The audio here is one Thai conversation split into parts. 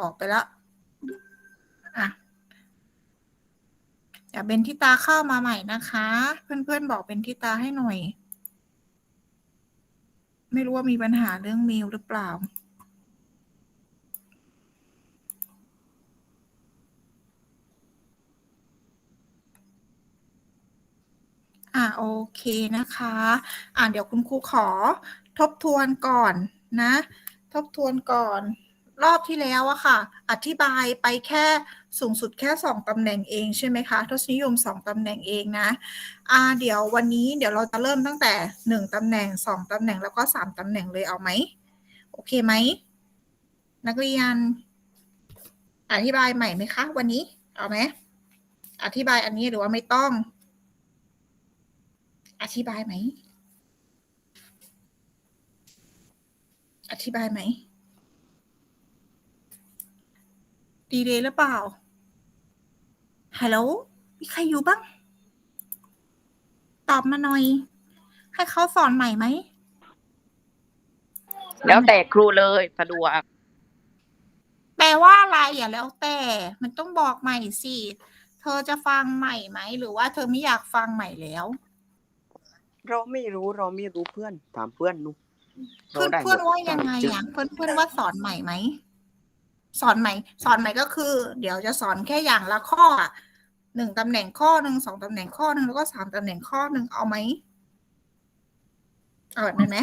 ออกไปแล้วอะเดี๋ยวเบนทิตาเข้ามาใหม่นะคะ เพื่อนๆบอกเบนทิตาให้หน่อย ไม่รู้ว่ามีปัญหาเรื่องเมลหรือเปล่าอ่าโอเคนะคะ อ่าเดี๋ยวคุณครูขอทบทวนก่อนนะ ทบทวนก่อน รอบที่แล้วอะค่ะ อธิบายไปแค่สูงสุดแค่สองตำแหน่งเองใช่ไหมคะทศนิยมสองตำแหน่งเองนะอ่าเดี๋ยววันนี้เดี๋ยวเราจะเริ่มตั้งแต่หนึ่งตำแหน่งสองตำแหน่งแล้วก็สามตำแหน่งเลยเอาไหมโอเคไหม นักเรียน อธิบายใหม่ไหมคะ วันนี้เอาไหมอธิบายอันนี้หรือว่าไม่ต้อง อธิบายไหม อธิบายไหม ดีเลยหรือเปล่า ฮัลโหล มีใครอยู่บ้าง ตอบมาหน่อย ให้เขาสอนใหม่ไหม แล้วแต่ครูเลยสะดวก แปลว่าอะไรอย่าแล้วแต่ มันต้องบอกใหม่สิ เธอจะฟังใหม่ไหม หรือว่าเธอไม่อยากฟังใหม่แล้ว เราไม่รู้เราไม่รู้เพื่อน ถามเพื่อนนูราเพื่อนได้เพื่อนหมดว่ายังไงอะ เพื่อนเพื่อนว่าสอนใหม่ไหม สอนใหม่ สอนใหม่ก็คือ เดี๋ยวจะสอนแค่อย่างละข้ออะหนึ่งตำแหน่งข้อหนึ่งสองตำแหน่งข้อหนึ่งแล้วก็สามตำแหน่งข้อหนึ่งเอาไหมเอาแบบนั้นไหม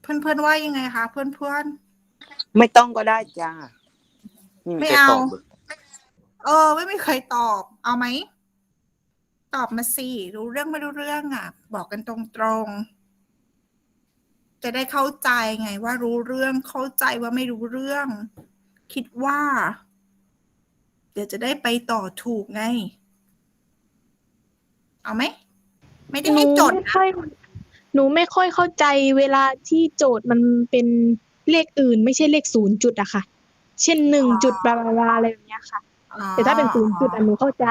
เพื่อนเพื่อนว่ายังไงคะเพื่อนเพื่อนไม่ต้องก็ได้จ้าไม่จะเอาตบหรเออ ไม่มีใครตอบ เอาไหม ตอบมาสิรู้เรื่องไม่รู้เรื่องอะ บอกกันตรงๆ จะได้เข้าใจไงว่ารู้เรื่องเข้าใจว่าไม่รู้เรื่อง คิดว่า เดี๋ยวจะได้ไปต่อถูกไง เอาไหม ไม่ได้หนูให้จดไม่นะค่อยหนูไม่ค่อยเข้าใจเวลาที่โจทย์มันเป็นเลขอื่น ไม่ใช่เลขศูนย์จุดอะค่ะ เช่นหนึ่งจุดบลาบลาบลาอะไรแบบเนี้ยค่ะอ๋อแต่ถ้าเป็นศูนย์จุดอะหนูเข้าใจ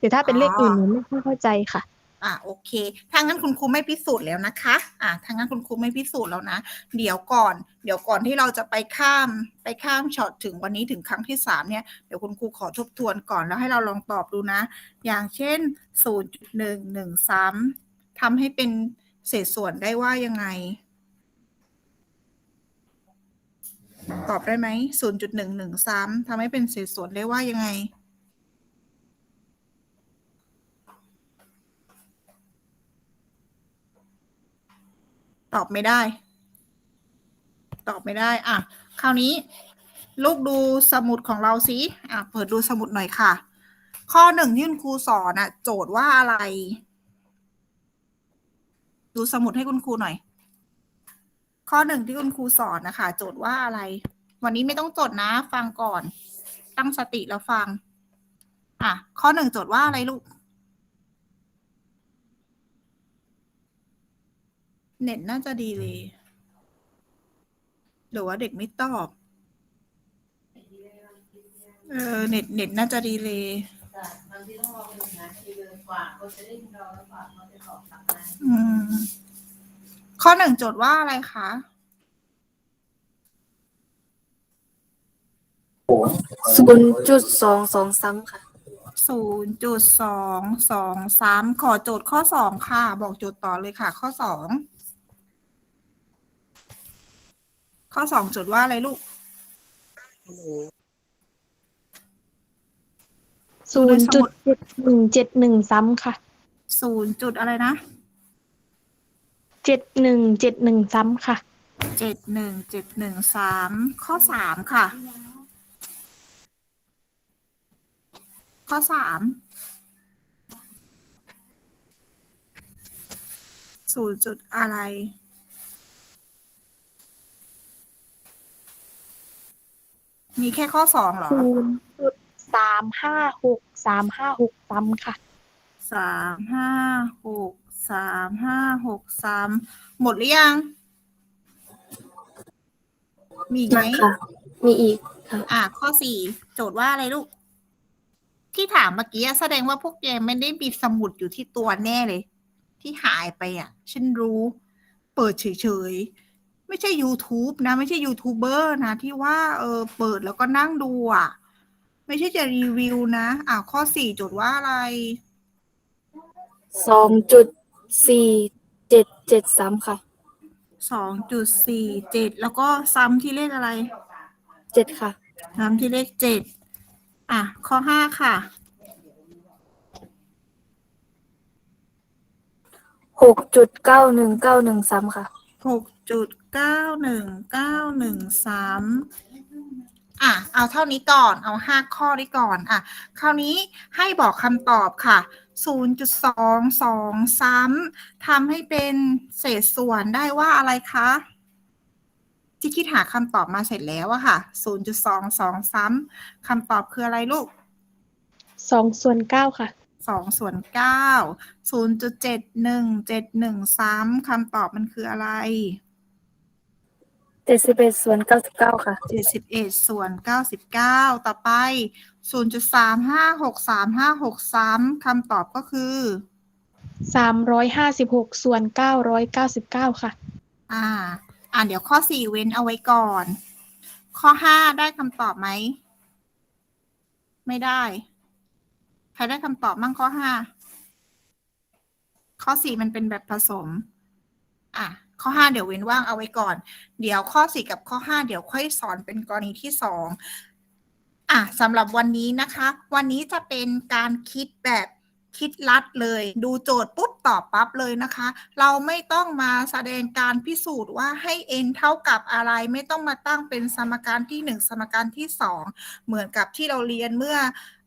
แต่ถ้าเป็นเลขอื่นหนูไม่ค่อยเข้าใจค่ะ อะโอเค ถ้างั้นคุณครูไม่พิสูจน์แล้วนะคะ อะถ้างั้นคุณครูไม่พิสูจน์แล้วนะ เดี๋ยวก่อน เดี๋ยวก่อนที่เราจะไปข้ามไปข้ามช็อตถึงวันนี้ถึงครั้งที่สามเนี่ย เดี๋ยวคุณครูขอทบทวนก่อนแล้วให้เราลองตอบดูนะ อย่างเช่นศูนย์จุดหนึ่งหนึ่งซ้ำทำให้เป็นเศษส่วนได้ว่ายังไง ตอบได้ไหมศูนย์จุดหนึ่งหนึ่งซ้ำทำให้เป็นเศษส่วนได้ว่ายังไง ตอบไม่ได้ ตอบไม่ได้ อะ คราวนี้ ลูกดูสมุดของเราสิอะ เปิดดูสมุดหน่อยค่ะ ข้อหนึ่งที่คุณครูสอนอะ โจทย์ว่าอะไร ดูสมุดให้คุณครูหน่อย ข้อหนึ่งที่คุณครูสอนนะคะ โจทย์ว่าอะไร วันนี้ไม่ต้องจดนะ ฟังก่อน ตั้งสติแล้วฟัง อะ ข้อหนึ่งโจทย์ว่าอะไรลูก เน็ตน่าจะดีเลย หรือว่าเด็กไม่ตอบ เออ เน็ตเน็ตน่าจะดีเลยบางทีต้องรอหนึ่งนาทีเลยกว่าเขาจะได้รอแล้วกว่าเขาจะตอบกลับมาอืม ข้อหนึ่งโจทย์ว่าอะไรคะศูนย์จุดสองสองซ้ำค่ะ ศูนย์จุดสองสองสามขอโจทย์ข้อสองค่ะ บอกโจทย์ต่อเลยค่ะ ข้อสอง ข้อสองโจทย์ว่าอะไรลูกศูนย์จุดเจ็ดหนึ่งเจ็ดหนึ่งซ้ำค่ะศูนย์จุดอะไรนะเจ็ดหนึ่งเจ็ดหนึ่งซ้ำค่ะเจ็ดหนึ่งเจ็ดหนึ่งสามข้อสามค่ะ ข้อสามศูนย์จุดอะไร มีแค่ข้อสองเหรอศูนย์จุดสามห้าหกสามห้าหกซ้ำค่ะ สามห้าหกสามห้าหกสามหมดหรือยัง มีอีกไหมค่ะมีอีกค่ะอะข้อสี่โจทย์ว่าอะไรลูก ที่ถามเมื่อกี้อะแสดงว่าพวกแกไม่ได้มีสมุดอยู่ที่ตัวแน่เลย ที่หายไปอะ ฉันรู้ เปิดเฉยๆ ไม่ใช่ YouTube นะ ไม่ใช่ยูทูบเบอร์นะ ที่ว่าเออเปิดแล้วก็นั่งดูอะ ไม่ใช่จะรีวิวนะ อ่าข้อสี่จดว่าอะไร สองจุดสี่เจ็ดเจ็ดสามค่ะสองจุดสี่เจ็ดแล้วก็ซ้ำที่เลขอะไร เจ็ดค่ะ ซ้ำที่เลขเจ็ดอะ ข้อห้าค่ะ หกจุดเก้าหนึ่งเก้าหนึ่งสามค่ะ หกจุด เก้าหนึ่งเก้าหนึ่งสามอะ เอาเท่านี้ก่อน เอาห้าข้อนี้ก่อน อะ คราวนี้ให้บอกคำตอบค่ะศูนย์จุดสองสองซ้ำทำให้เป็นเศษส่วนได้ว่าอะไรคะที่คิดหาคำตอบมาเสร็จแล้วอะค่ะศูนย์จุดสองสองซ้ำคำตอบคืออะไรลูกสองส่วนเก้าค่ะสองส่วนเก้าศูนย์จุดเจ็ดหนึ่งเจ็ดหนึ่งซ้ำคำตอบมันคืออะไร เจ็ดสิบเอ็ดส่วนเก้าสิบเก้าค่ะเจ็ดสิบเอ็ดส่วนเก้าสิบเก้าต่อไปศูนย์จุดสามห้าหกสามห้าหกซ้ำคำตอบก็คือ สามร้อยห้าสิบหกส่วนเก้าร้อยเก้าสิบเก้าค่ะ อ่า อ่าเดี๋ยวข้อสี่เว้นเอาไว้ก่อน ข้อห้าได้คำตอบไหม ไม่ได้ ใครได้คำตอบมั่งข้อห้า ข้อสี่มันเป็นแบบผสม อะ ข้อห้าเดี๋ยวเว้นว่างเอาไว้ก่อน เดี๋ยวข้อสี่กับข้อห้าเดี๋ยวค่อยสอนเป็นกรณีที่สองอะสำหรับวันนี้นะคะ วันนี้จะเป็นการคิดแบบคิดลัดเลย ดูโจทย์ปุ๊บตอบปั๊บเลยนะคะ เราไม่ต้องมาแสดงการพิสูจน์ว่าให้ n เท่ากับอะไรไม่ต้องมาตั้งเป็นสมการที่หนึ่งสมการที่สองเหมือนกับที่เราเรียนเมื่อ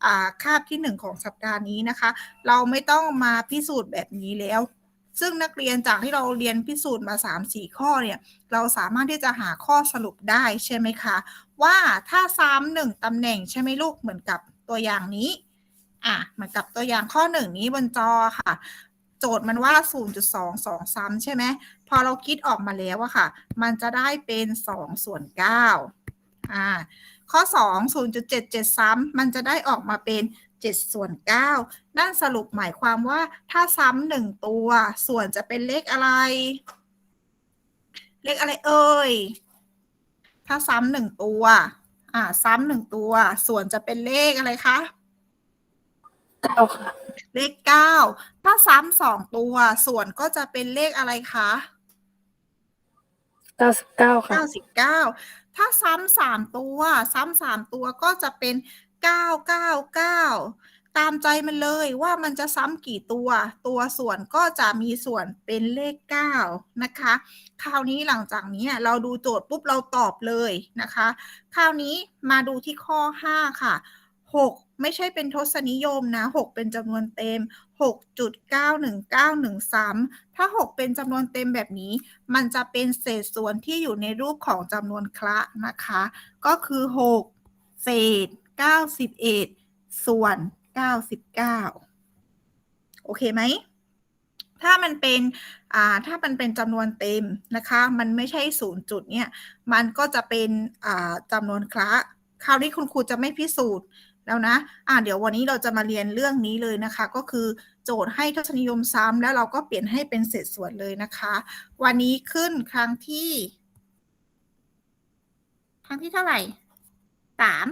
อคาบที่หนึ่งของสัปดาห์นี้นะคะ เราไม่ต้องมาพิสูจน์แบบนี้แล้ว ซึ่งนักเรียนจากที่เราเรียนพิสูจน์มา 3-4 ข้อเนี่ย เราสามารถที่จะหาข้อสรุปได้ใช่ไหมคะ ว่าถ้าซ้ำหนึ่งตำแหน่งใช่ไหมลูกเหมือนกับตัวอย่างนี้อะเหมือนกับตัวอย่างข้อหนึ่งนี้บนจอค่ะ โจทย์มันว่า 0.22 ซ้ำใช่ไหมพอเราคิดออกมาแล้วอะค่ะ มันจะได้เป็น 2 ส่วน9อ่าข้อ 2 0.77 ซ้ำมันจะได้ออกมาเป็น 7 ส่วน 9 นั่นสรุปหมายความว่าถ้าซ้ำหนึ่งตัว ส่วนจะเป็นเลขอะไร เลขอะไรเอ่ย ถ้าซ้ำหนึ่งตัว อ่า ซ้ำหนึ่งตัว ส่วนจะเป็นเลขอะไรคะเก้าค่ะเลขเก้าถ้าซ้ำสองตัว ส่วนก็จะเป็นเลขอะไรคะเก้าสิบเก้าค่ะเก้าสิบเก้าถ้าซ้ำสามตัว ซ้ำสามตัวก็จะเป็น เก้าเก้าเก้าตามใจมันเลยว่ามันจะซ้ำกี่ตัว ตัวส่วนก็จะมีส่วนเป็นเลขเก้านะคะ คราวนี้หลังจากนี้เราดูโจทย์ปุ๊บเราตอบเลยนะคะ คราวนี้มาดูที่ข้อ 5 ค่ะ 6 ไม่ใช่เป็นทศนิยมนะ 6 เป็นจำนวนเต็ม 6.91913ถ้า 6 เป็นจำนวนเต็มแบบนี้ มันจะเป็นเศษส่วนที่อยู่ในรูปของจำนวนคละนะคะ ก็คือ 6 เศษ 91 ส่วน 99 โอเคไหม ถ้ามันเป็นอ่าถ้ามันเป็นจำนวนเต็มนะคะ มันไม่ใช่ศูนย์จุดเนี่ย มันก็จะเป็นอ่าจำนวนคละคราวนี้คุณครูจะไม่พิสูจน์แล้วนะ อ่าเดี๋ยววันนี้เราจะมาเรียนเรื่องนี้เลยนะคะ ก็คือโจทย์ให้ทศนิยมซ้ำแล้วเราก็เปลี่ยนให้เป็นเศษส่วนเลยนะคะ วันนี้ขึ้นครั้งที่ ครั้งที่เท่าไหร่สาม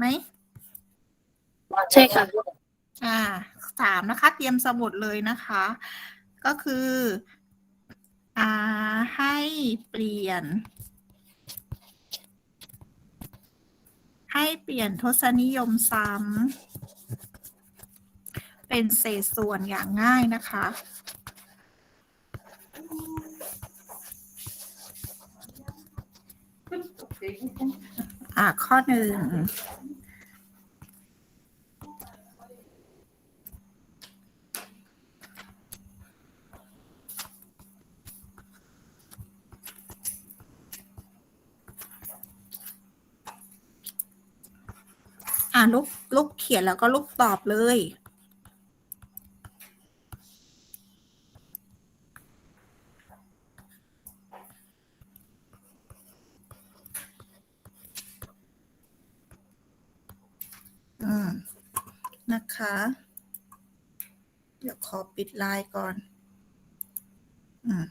ไหมใช่ค่ะ อ่าสามนะคะ เตรียมสมุดเลยนะคะ ก็คือ อ่า ให้เปลี่ยน ให้เปลี่ยนทศนิยมซ้ำเป็นเศษส่วนอย่างง่ายนะคะอ่าข้อหนึ่ง ลูกลูกเขียนแล้วก็ลูกตอบเลย อืม นะคะ เดี๋ยวขอปิดไลน์ก่อน อืม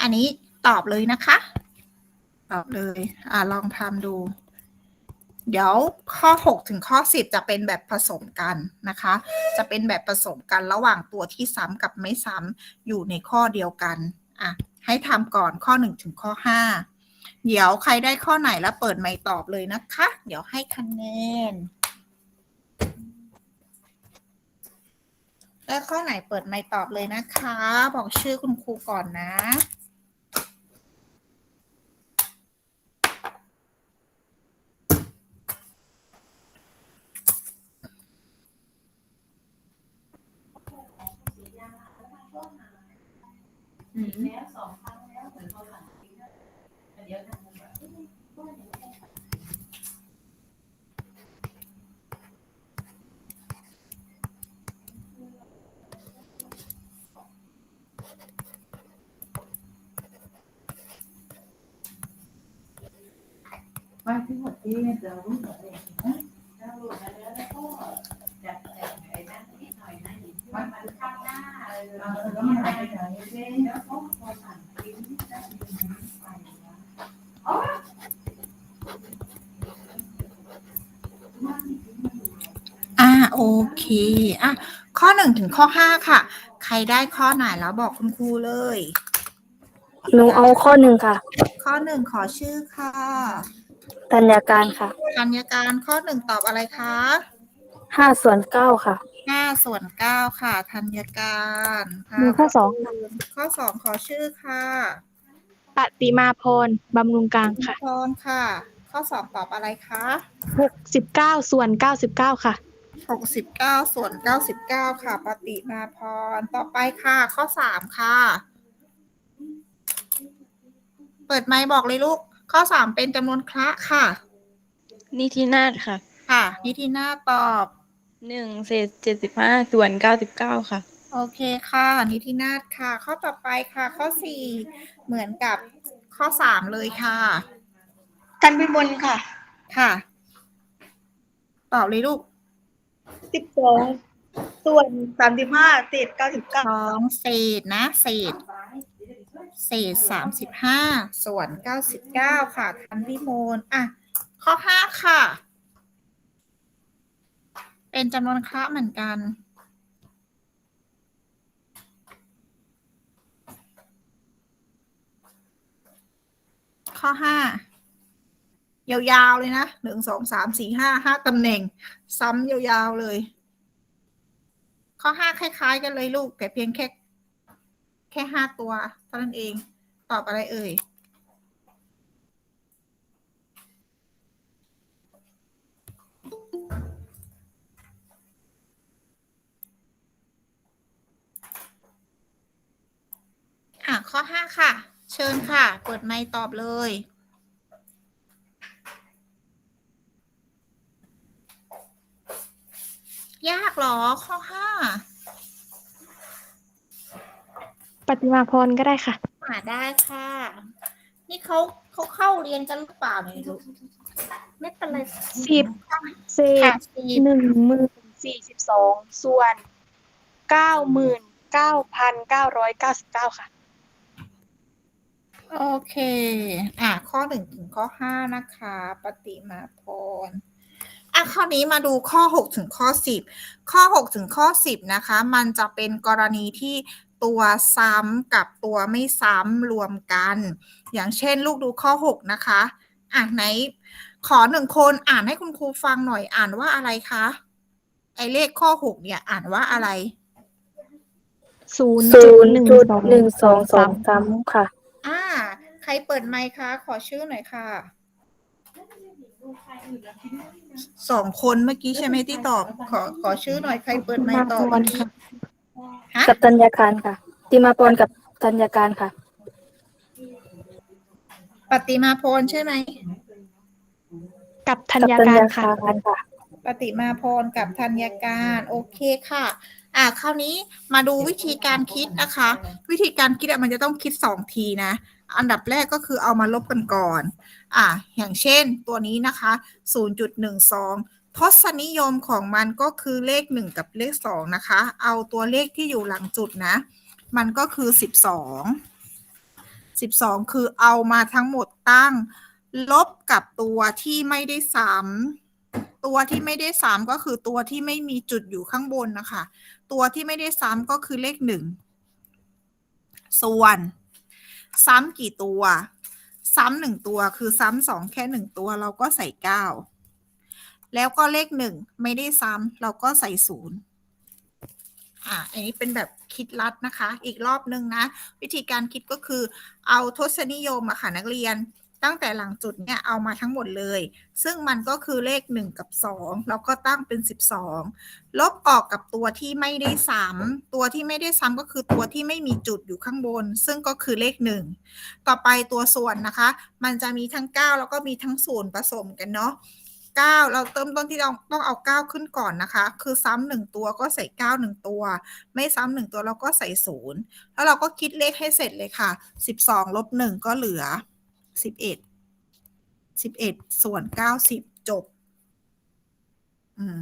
อั นนี้ตอบเลยนะคะ ตอบเลย อ่าลองทำดู เดี๋ยวข้อ 6 ถึงข้อ 10 จะเป็นแบบผสมกันนะคะ จะเป็นแบบผสมกันระหว่างตัวที่ซ้ำกับไม่ซ้ำอยู่ในข้อเดียวกัน อะ ให้ทำก่อนข้อ 1 ถึงข้อ 5 เดี๋ยวใครได้ข้อไหนแล้วเปิดไมค์ตอบเลยนะคะ เดี๋ยวให้คะแนนได้ข้อไหนเปิดไมค์ตอบเลยนะคะ บอกชื่อคุณครูก่อนนะ แล้วสองครั้งแล้วเหมือนเขาสั่งทิ้งแล้วแต่เดี๋ยวทำแบบนี้ก็ยังไม่ได้ว่าทั้งหมดที่เรารู้หมดเลยนะเรารู้มาแล้วแล้วก็จัดแต่งไอ้นั่นนิดหน่อยนะมันมันข้างหน้าอะไรเลยเออแล้วมันไปไหนเจ๊แล้วก็พอสั่งทิ้งแล้วมันไปนะอ๋อ อ่าโอเคอะข้อ1ถึงข้อ5ค่ะ ใครได้ข้อไหนแล้วบอกคุณครูเลย หนูเอาข้อหนึ่งค่ะ ข้อ1ขอชื่อค่ะธัญการค่ะธัญการข้อ1ตอบอะไรคะห้าส่วนเก้าค่ะ 5ส่วน9ค่ะธัญการหนูข้อสองค่ะข้อ2ขอชื่อค่ะปฏิมาพรบำรุงกลางค่ะ พรค่ะ ข้อ2ตอบอะไรคะหกสิบเก้าส่วนเก้าสิบเก้าค่ะ69ส่วน99ค่ะปฏิมาพรต่อไปค่ะ ข้อ3ค่ะ เปิดไมค์บอกเลยลูก ข้อ3เป็นจำนวนคละค่ะ นิธินาถค่ะ ค่ะ นิตินาตอบ หนึ่งเศษเจ็ดสิบห้าส่วนเก้าสิบเก้าค่ะ โอเคค่ะ นิตินาถค่ะ ข้อต่อไปค่ะ ข้อ4เหมือนกับข้อ3เลยค่ะ กันพิมลค่ะ ค่ะ ตอบเลยลูก สิบสองส่วนสามสิบห้าเศษเก้าสิบเก้าสองเศษนะ เศษ เศษสามสิบห้าส่วนเก้าสิบเก้าค่ะทันพิโมลอะ ข้อห้าค่ะ เป็นจำนวนคละเหมือนกัน ข้อห้ายาวๆเลยนะหนึ่งสองสามสี่ห้าห้าตำแหน่ง ซ้ำยาวๆเลย ข้อห้าคล้าย ๆ กันเลยลูก แต่เพียงแค่ แค่ห้าตัวเท่านั้นเอง ตอบอะไรเอ่ย อะข้อห้าค่ะ เชิญค่ะ เปิดไมค์ตอบเลย ยากเหรอข้อห้าปฏิมาพรก็ได้ค่ะ อ่าได้ค่ะ นี่เขาเขาเข้าเรียนกันหรือเปล่าเนี่ยลูกไม่เป็นไรสิบเศค่ะษสิบหนึ่งหมื่นสี่สิบสองส่วนเก้าหมื่นเก้าพันเก้าร้อยเก้าสิบเก้าค่ะ โอเค อะ ข้อหนึ่งถึงข้อห้านะคะ ปฏิมาพรอะข้อนี้มาดูข้อหกถึงข้อสิบข้อหกถึงข้อสิบนะคะ มันจะเป็นกรณีที่ตัวซ้ำกับตัวไม่ซ้ำรวมกัน อย่างเช่น ลูกดูข้อหกนะคะ อะไหน ขอหนึ่งคนอ่านให้คุณครูฟังหน่อยอ่านว่าอะไรคะ ไอเลขข้อหกเนี่ยอ่านว่าอะไรศูนย์ศูจุดนย์หนึ่งจุดสองหนึ่งสองสองสามสามค่ะ อ่า ใครเปิดไมค์คะ ขอชื่อหน่อยค่ะ สองคนเมื่อกี้ใช่ไหมที่ตอบ ขอขอชื่อหน่อยใครเปิดไมค์ตอบปฏิมาพรค่ะฮะกับธัญการค่ะ ติมาปอนกับธัญการค่ะ ปฏิมาพรใช่ไหม กับธัญกับธักาญรค่ะการค่ะ ปฏิมาพรกับธัญการ โอเคค่ะ อ่าคราวนี้มาดูวิธีการคิดนะคะ วิธีการคิดอะมันจะต้องคิดสองทีนะ อันดับแรกก็คือเอามาลบกันก่อน อ่าอย่างเช่นตัวนี้นะคะ 0.12 ทศนิยมของมันก็คือเลข 1 กับเลข 2 นะคะ เอาตัวเลขที่อยู่หลังจุดนะ มันก็คือ 12สิบสองคือเอามาทั้งหมดตั้ง ลบกับตัวที่ไม่ได้ซ้ำตัวที่ไม่ได้ซ้ำก็คือตัวที่ไม่มีจุดอยู่ข้างบนนะคะ ตัวที่ไม่ได้ซ้ำก็คือเลขหนึ่งส่วน ซ้ำกี่ตัว ซ้ำหนึ่งตัวคือซ้ำสองแค่หนึ่งตัวเราก็ใส่เก้าแล้วก็เลขหนึ่งไม่ได้ซ้ำเราก็ใส่ศูนย์อ่าอันนี้เป็นแบบคิดลัดนะคะ อีกรอบนึงนะ วิธีการคิดก็คือเอาทศนิยมอะค่ะนักเรียน ตั้งแต่หลังจุดเนี่ยเอามาทั้งหมดเลย ซึ่งมันก็คือเลข 1 กับ 2 แล้วก็ตั้งเป็น 12 ลบออกกับตัวที่ไม่ได้ซ้ำตัวที่ไม่ได้ซ้ำก็คือตัวที่ไม่มีจุดอยู่ข้างบน ซึ่งก็คือเลข 1 ต่อไปตัวส่วนนะคะ มันจะมีทั้ง 9 แล้วก็มีทั้งศูนย์ผสมกันเนาะ9 เราเติมต้นที่เราต้องเอา 9 ขึ้นก่อนนะคะ คือซ้ำหนึ่งตัวก็ใส่ 9 1 ตัว ไม่ซ้ำหนึ่งตัวเราก็ใส่ศูนย์แล้วเราก็คิดเลขให้เสร็จเลยค่ะ 12 ลบ 1 ก็เหลือ สิบเอ็ดสิบเอ็ดส่วนเก้าสิบอืม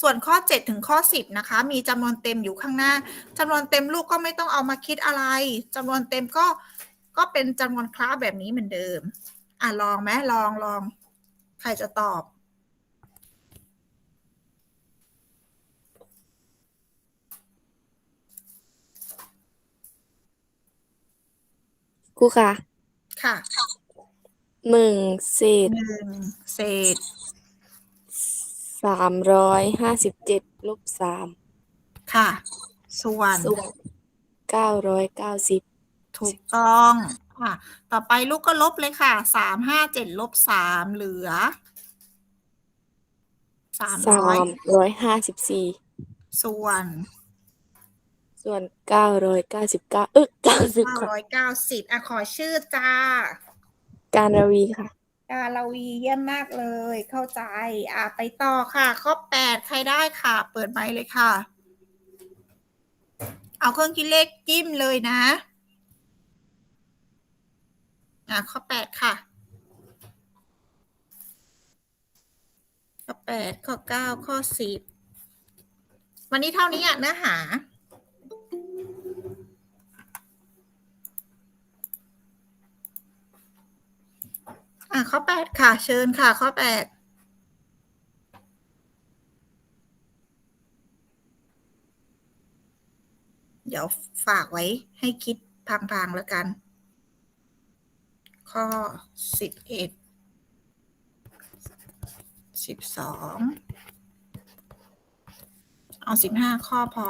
ส่วนข้อ 7 ถึงข้อ 10 นะคะ มีจำนวนเต็มอยู่ข้างหน้าจำนวนเต็มลูกก็ไม่ต้องเอามาคิดอะไรจำนวนเต็มก็ก็เป็นจำนวนคลาสแบบนี้เหมือนเดิม อะลองไหมลองลอง ใครจะตอบ ครูค่ะค่ะหนึ่งเศษหนึ่งเศษสามร้อยห้าสิบเจ็ดลบสามค่ะ ส่วนส่วนเก้าร้อยเก้าสิบถูกต้องค่ะ ต่อไปลูกก็ลบเลยค่ะสามห้าเจ็ดลบสามเหลือสามสาร้อยมร้อยห้าสิบสี่ส่วน ส่วนเก้าร้อยเก้าสิบเก้าเออเก้าสิบเก้าค่ะร้อยเก้าสิบอะขอชื่อจ้า การรวีค่ะ กาลาวีเยี่ยมมากเลย เข้าใจ อะไปต่อค่ะ ข้อแปดใครได้ค่ะ เปิดไมค์เลยค่ะ เอาเครื่องคิดเลขจิ้มเลยนะ อะ ข้อแปดค่ะ ข้อแปดข้อเก้าข้อสิบวันนี้เท่านี้อะเนื้อหา อะข้อแปดค่ะ เชิญค่ะ ข้อแปดเดี๋ยวฝากไว้ให้คิดพางๆแล้วกัน ข้อสิบเอ็ดสิบสองเอาสิบห้าข้อพอ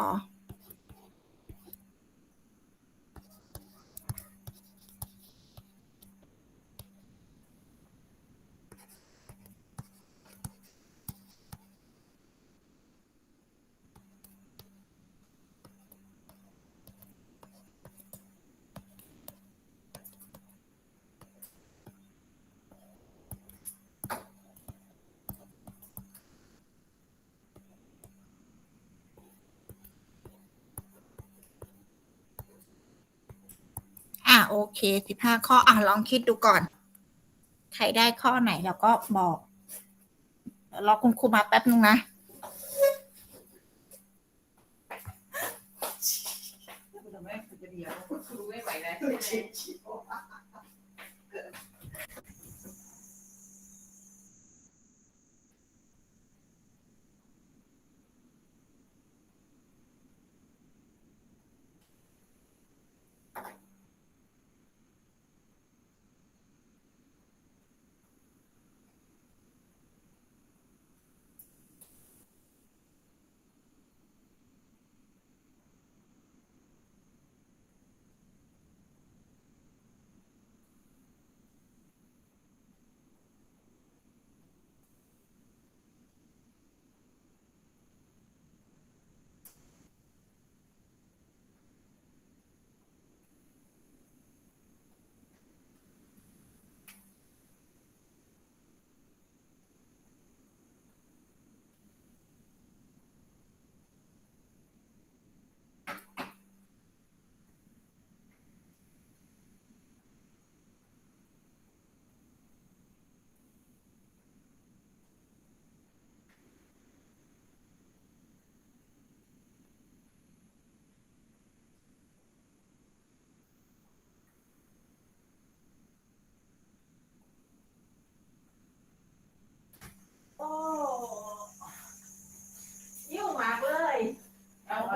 โอเคสิบห้าข้ออะลองคิดดูก่อน ใครได้ข้อไหนแล้วก็บอกรอคุณครูมาแป๊บนึงนะ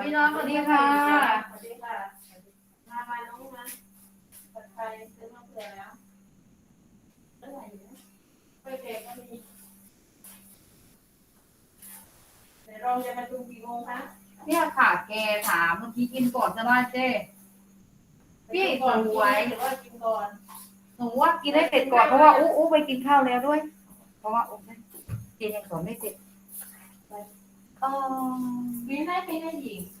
อ พี่น้องสวัสดีค่ะสวัสดีค่ะ มามาน้องนะปัดไปซื้อมาเผื่อแล้วเท่าไหร่เนี่ยไปเด็กก็มีเดี๋ยวเราจะมาดูกี่โมงคะเนี่ยค่ะ แกถามเมื่อกี้กินก่อนจะได้เจ้พี่ก่อนสกินวยหรือว่ากินก่อนหนูว่ากินให้เสร็จก่อนเพราะว่าอู้อู้ไปกินข้าวแล้วด้วย เพราะว่าอู้เจนยังสอนไม่เสร็จเออมีได้ไม่ได้หญิงเ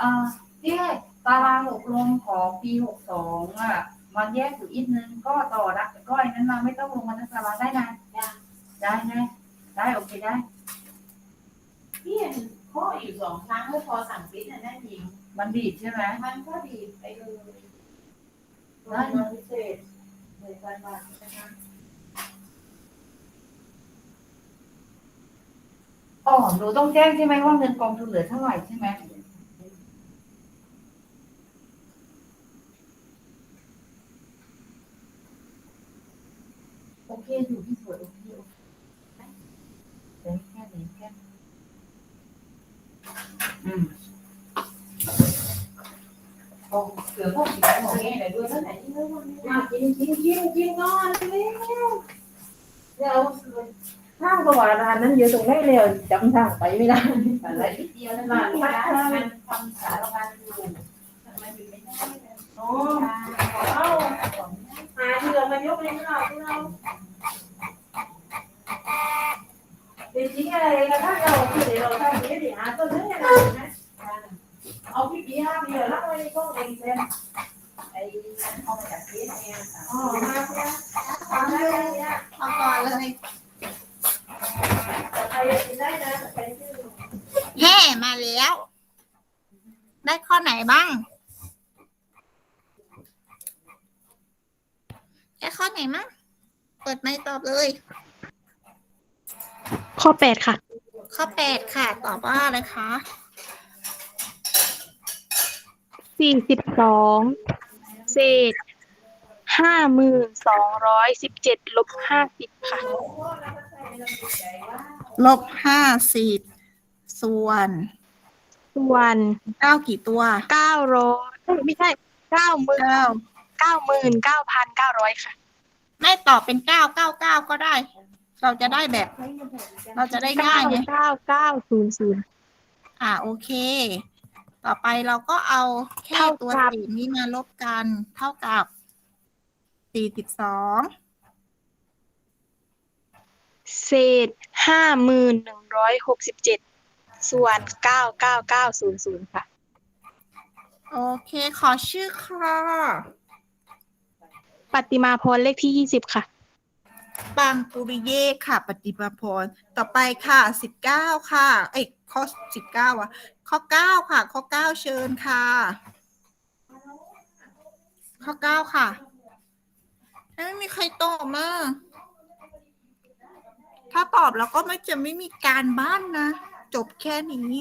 ออเนี่ยตารางอบรมของปีหกสองอะ มันแยกอยู่อีกนึงก็ต่อละก็ไอ้นั้นมาไม่ต้องลงมาในตารางได้นะได้ไงได้โอเคได้พี่เห็นข้ออยู่สองครั้งแล้วพอสั่งปิดน่ะนั่นหญิงมันดีดใช่ไหมมันก็ดีไปเลยได้ได้พิเศษหนึ่งพันบาทนะคะอ๋อหนูต้องแจ้งใช่ไหมว่าเงินกองทุนเหลือเท่าไหร่ใช่ไหม โอเคอยู่ที่สวยโอเคโอเคเดี๋ยวแค่นี้แค่นี้อืม โอ้เสือพวกสีของแม่ไหนด้วยเท่าไหร่ที่เรื่องมันมากินกินกินกินนอนเลยเดี๋ยวทางประวัติานนั้นเยอะตรงไหนเลยจำทางไปไม่ได้อะไรนิดเดียวนั่นแหละมันทำสารพันอยู่มันอยู่ไม่ได้โอ้เอาหาที่เรามายกเล่นเราที่เราเป็นจริงอะไรกันถ้าเราคือเราทำนี้ดิหาตัวนึงอะไรนะเอาพี่ปีห้าปีแล้วไว้ก็เองเซ็นไอ้เอามาจากที่เนี่ยอ๋อมาเนี่ยเอาได้เนี่ย เอาก่อนเลย ใครกินได้นะใครชื่อ แห่มาแล้ว ได้ข้อไหนบ้าง ได้ข้อไหนมั้งเปิดไมค์ตอบเลย ข้อแปดค่ะ ข้อแปดค่ะ ตอบว่าอะไรคะสี่สิบสองเศษห้าหมื่นสองร้อยสิบเจ็ดลบห้าสิบค่ะ ลบห้าสิบส่วนส่วนเก้ากี่ตัวเก้าร้อยไม่ใช่เก้าหมื่นเก้าเก้าหมื่นเก้าพันเก้าร้อยค่ะ ไม่ตอบเป็นเก้าเก้าเก้าก็ได้ เราจะได้แบบ เราจะได้ง่ายไงเก้าเก้าศูนย์ศูนย์อ่าโอเค ต่อไปเราก็เอาแค่เท่าตัวกับสี่นี้มาลบกันเท่ากับสี่สิบสองเศษห้าหมื่นหนึ่งร้อยหกสิบเจ็ดส่วนเก้าเก้าเก้าศูนย์ศูนย์ค่ะ โอเคขอชื่อค่ะ ปฏิมาพรเลขที่ยี่สิบค่ะ ปังปุริเยค่ะ ปฏิมาพร ต่อไปค่ะสิบเก้าค่ะ เอ้ยข้อสิบเก้าอะข้อเก้าค่ะ ข้อเก้าเชิญค่ะ ข้อเก้าค่ะไม่มีใครตอบมาถ้าตอบแล้วก็ไม่จะไม่มีการบ้านนะ จบแค่นี้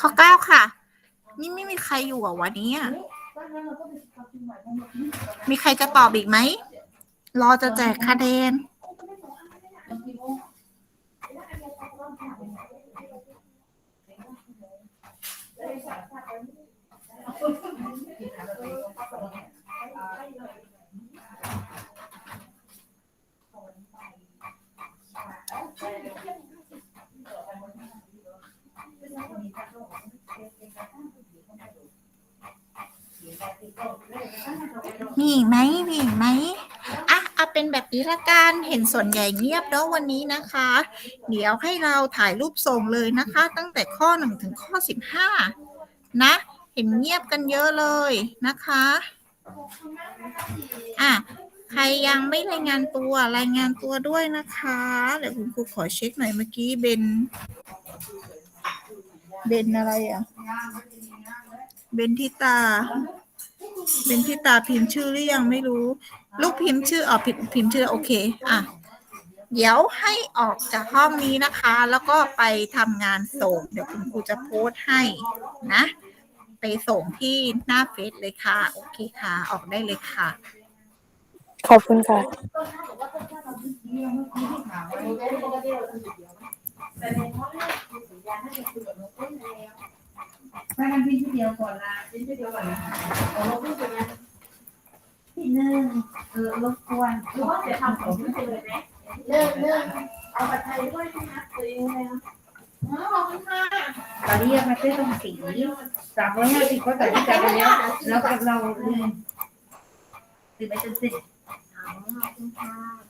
ข้อเก้าค่ะ นี่ไม่มีใครอยู่อะวันนี้อะมีใครจะตอบอีกไหม รอจะแจกคะแนน มีอีกไหมมีอีกไหมอะเอาเป็นแบบนี้ละกันเห็นส่วนใหญ่เงียบแล้ววันนี้นะคะ เดี๋ยวให้เราถ่ายรูปส่งเลยนะคะ ตั้งแต่ข้อหนึ่งถึงข้อสิบห้านะ เห็นเงียบกันเยอะเลยนะคะอะใครยังไม่รายงานตัวรายงานตัวด้วยนะคะ เดี๋ยวคุณครูขอเช็คหน่อยเมื่อกี้เบนเบนอะไรอะ เบนทิตา เบนทิตาพิมพ์ชื่อหรือยังไม่รู้ ลูกพิมพ์ชื่ออ๋อพิมพ์พิมพ์ชื่อโอเค อะ เดี๋ยวให้ออกจากห้องนี้นะคะ แล้วก็ไปทำงานส่ง เดี๋ยวคุณครูจะโพสต์ให้นะ ไปส่งที่หน้าเฟซเลยค่ะ โอเคค่ะ ออกได้เลยค่ะ ขอบคุณค่ะต้นข้าวบอกว่าต้นข้อกี้ที่ถามไว้คือสัญญาณน่าจะคุยกับน้องต้นแล้ว ถ้ากันที่ที่เดียวก่อนละที่ที่เดียวก่อนนะเอาลบรูปไปไหมที่หนึ่งเออรบกวนหรือว่าจะทำของที่เดียวเลยไหมเลิกเลิกเอาปัจจัยด้วยนะตัวเองเลยนะขอบคุณค่ะตอนนี้มาซื้ตรงสีสามร้อยห้าสิบก็ตัดสินใจไปแล้วแล้วกับเราลืมตื่นไปจนสิขอบคุณค่ะ